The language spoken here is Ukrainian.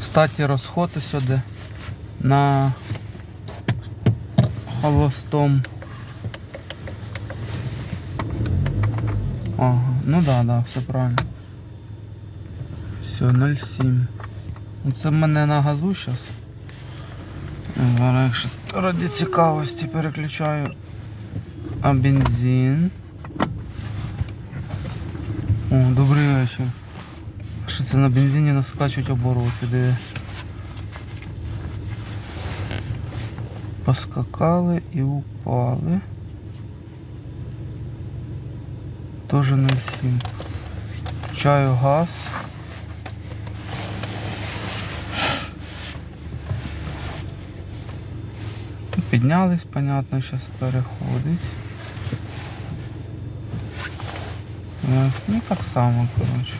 Кстати, розход сюди на холостом. Ага, ну да, да, все правильно. Все, 0,7. Ну, Це в мене на газу зараз. Зараз, якщо раді цікавості переключаю. А бензин. О, добрий вечір. Це на бензині наскачуть обороти, де поскакали і упали. Тоже 0,7. Включаю газ. Ну, Піднялись, понятно, зараз переходить. Е, Ну так само, коротше.